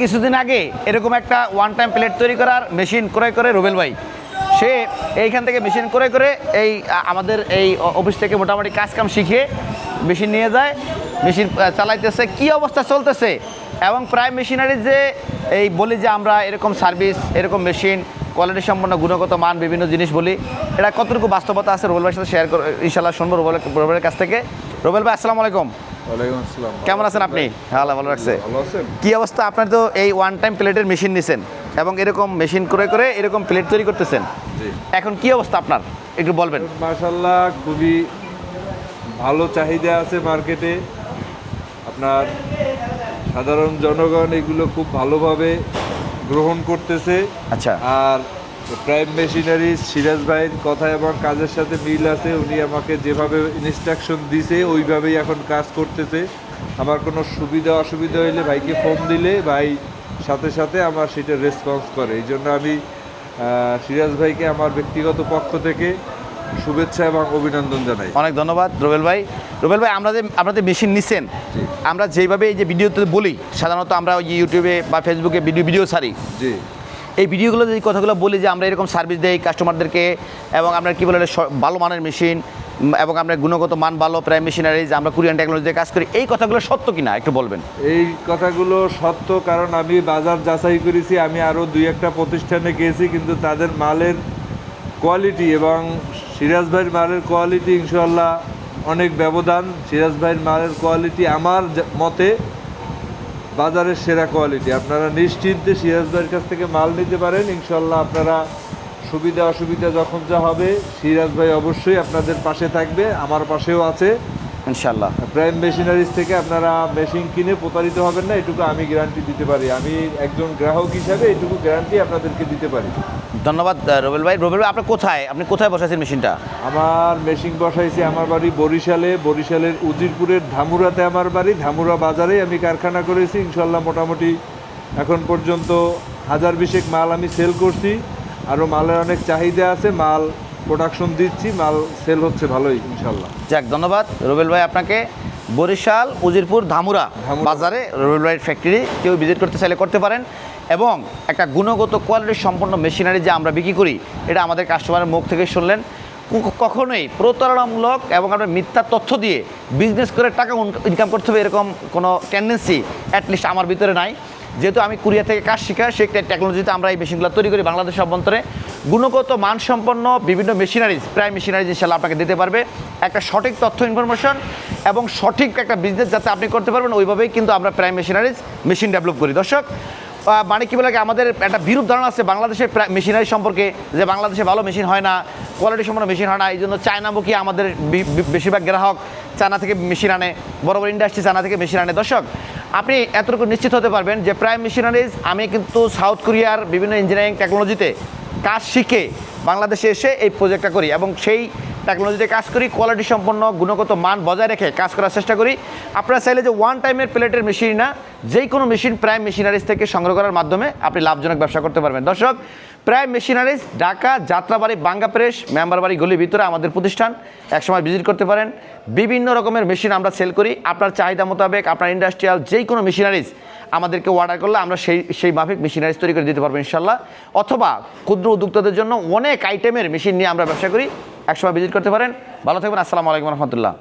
কিছুদিন আগে এরকম একটা ওয়ান টাইম প্লেট তৈরি করার মেশিন ক্রয় করে রুবেল ভাই। সে এইখান থেকে মেশিন ক্রয় করে এই আমাদের এই অফিস থেকে মোটামুটি কাজ কাম শিখে মেশিন নিয়ে যায় মেশিন চালাইতেছে, কি অবস্থা চলতেছে? এবং প্রায় মেশিনারি যে এই বলি যে আমরা এরকম সার্ভিস এরকম মেশিন কোয়ালিটি সম্পন্ন, গুণগত মান, বিভিন্ন জিনিস বলি, এটা কতটুকু বাস্তবতা আছে রুবেল ভাইয়ের সাথে শেয়ার করে ইনশাল্লাহ শুনব রুবেল রুবেলের কাছ থেকে। রুবেল ভাই, আসসালামু আলাইকুম। কেমন আছেন আপনি? হ্যাঁ ভালো ভালো কি অবস্থা? আপনার তো এই ওয়ান টাইম প্লেটের মেশিন নিছেন এবং এরকম মেশিন করে করে এরকম প্লেট তৈরি করতেছেন। এখন কি অবস্থা আপনার? একটু বলবেন। মাশাল্লাহ খুবই ভালো চাহিদা আছে মার্কেটে আপনার সাধারণ জনগণ এগুলো খুব ভালোভাবে গ্রহণ করতেছে। আচ্ছা। আর প্রাইম মেশিনারি সিরাজ ভাইয়ের কথা এবং কাজের সাথে মিল আছে উনি আমাকে যেভাবে ইনস্ট্রাকশন দিছে ওইভাবেই এখন কাজ করতেছে। আমার কোনো সুবিধা অসুবিধা হইলে ভাইকে ফোন দিলে ভাই সাথে সাথে আমার সেটা রেসপন্স করে। এই জন্য আমি সিরাজ ভাইকে আমার ব্যক্তিগত পক্ষ থেকে শুভেচ্ছা এবং অভিনন্দন জানাই। অনেক ধন্যবাদ রুবেল ভাই। রুবেল ভাই আমরা যে আপনাদের মেশিন নিছেন আমরা যেভাবে এই যে ভিডিওতে বলি সাধারণত আমরা ওই ইউটিউবে বা ফেসবুকে ভিডিও ভিডিও ছাড়ি। জি। এই ভিডিওগুলো যে কথাগুলো বলি যে আমরা এরকম সার্ভিস দেই কাস্টমারদেরকে এবং আমরা কী বলে ভালো মানের মেশিন এবং আমরা গুণগত মান ভালো প্রাইম মেশিনারিজ আমরা কুরিয়ান টেকনোলজিতে কাজ করি, এই কথাগুলো সত্য কিনা একটু বলবেন? এই কথাগুলো সত্য, কারণ আমি বাজার যাচাই করেছি, আমি আরও দুই একটা প্রতিষ্ঠানে গিয়েছি, কিন্তু তাদের মালের কোয়ালিটি এবং সিরাজ ভাইয়ের মালের কোয়ালিটি ইনশাল্লাহ অনেক ব্যবধান। সিরাজ ভাইয়ের মালের কোয়ালিটি আমার মতে বাজারের সেরা কোয়ালিটি আপনারা নিশ্চিন্তে সিরাজদার কাছ থেকে মাল নিতে পারেন। ইনশাল্লাহ আপনারা সুবিধা অসুবিধা যখন যা হবে, সিরাজ ভাই অবশ্যই আপনাদের পাশে থাকবে, আমার পাশেও আছে। ইনশাল্লাহ প্রাইম মেশিনারিজ থেকে আপনারা মেশিন কিনে প্রতারিত হবেন না এটুকু আমি গ্যারান্টি দিতে পারি। আমি একজন গ্রাহক হিসাবে এটুকু গ্যারান্টি আপনাদেরকে দিতে পারি। ধন্যবাদ রুবেল ভাই। রুবেল ভাই আপনি কোথায়? আপনি কোথায় বসাইছেন মেশিনটা আমার মেশিন বসাইছি আমার বাড়ি বরিশালে। বরিশালের উজিরপুরের ধামুরাতে আমার বাড়ি। ধামুরা বাজারে আমি কারখানা করেছি। ইনশাল্লাহ মোটামুটি এখন পর্যন্ত হাজার বিশেক মাল আমি সেল করছি। আরও মালের অনেক চাহিদা আছে। মাল প্রোডাকশন দিচ্ছি মাল সেল হচ্ছে ভালোই ইনশাল্লাহ যাক ধন্যবাদ। রুবেল ভাই আপনাকে। বরিশাল উজিরপুর ধামুরা। বাজারে রুবেল ভাইয়ের ফ্যাক্টরি কেউ ভিজিট করতে চাইলে করতে পারেন। এবং একটা গুণগত কোয়ালিটির সম্পন্ন মেশিনারি যে আমরা বিক্রি করি এটা আমাদের কাস্টমারের মুখ থেকে শুনলেন। কখনোই প্রতারণামূলক এবং আপনার মিথ্যা তথ্য দিয়ে বিজনেস করে টাকা ইনকাম করতে হবে এরকম কোনো টেন্ডেন্সি অ্যাটলিস্ট আমার ভিতরে নাই। যেহেতু আমি কুরিয়া থেকে কাজ শেখা সেই টেকনোলজিতে আমরা এই মেশিনগুলো তৈরি করি বাংলাদেশের অভ্যন্তরে। গুণগত মানসম্পন্ন বিভিন্ন মেশিনারিজ প্রায় মেশিনারিজ ইনশাল্লাহ আপনাকে দিতে পারবে। একটা সঠিক তথ্য ইনফরমেশন এবং সঠিক একটা বিজনেস যাতে আপনি করতে পারবেন, ওইভাবেই কিন্তু আমরা প্রায় মেশিনারিজ মেশিন ডেভেলপ করি। দর্শক মানে কি বলে আমাদের একটা বিরূপ ধারণা আছে বাংলাদেশের মেশিনারি সম্পর্কে, যে বাংলাদেশে ভালো মেশিন হয় না কোয়ালিটি সম্পন্ন মেশিন হয় না, এই জন্য চায়নামুখী আমাদের বেশিরভাগ গ্রাহক চায়না থেকে মেশিন আনে, বড় বড় ইন্ডাস্ট্রি চায়না থেকে মেশিন আনে। দর্শক, আপনি এতটুকু নিশ্চিত হতে পারবেন যে প্রায় মেশিনারিজ আমি কিন্তু সাউথ কোরিয়ার বিভিন্ন ইঞ্জিনিয়ারিং টেকনোলজিতে কাজ শিখে বাংলাদেশে এসে এই প্রজেক্টটা করি এবং সেই টেকনোলজিতে কাজ করি কোয়ালিটি সম্পন্ন, গুণগত মান বজায় রেখে কাজ করার চেষ্টা করি। আপনারা চাইলে যে ওয়ান টাইমের প্লেটের মেশিন না যে কোনো মেশিন প্রাইম মেশিনারিজ থেকে সংগ্রহ করার মাধ্যমে আপনি লাভজনক ব্যবসা করতে পারবেন। দর্শক প্রায় মেশিনারিজ, ঢাকা, যাত্রাবাড়ি, বাঙ্গা প্রেস, মেম্বারবাড়ি গলির ভিতরে আমাদের প্রতিষ্ঠান। একসময় ভিজিট করতে পারেন। বিভিন্ন রকমের মেশিন আমরা সেল করি। আপনার চাহিদা মোতাবেক, আপনার ইন্ডাস্ট্রিয়াল যেই কোনো মেশিনারিজ আমাদেরকে অর্ডার করলে আমরা সেই সেই মাফিক মেশিনারিজ তৈরি করে দিতে পারব ইনশাল্লাহ। অথবা ক্ষুদ্র উদ্যোক্তাদের জন্য অনেক আইটেমের মেশিন নিয়ে আমরা ব্যবসা করি। একসময় ভিজিট করতে পারেন। ভালো থাকবেন। আসসালামু আলাইকুম রহমতুল্লাহ।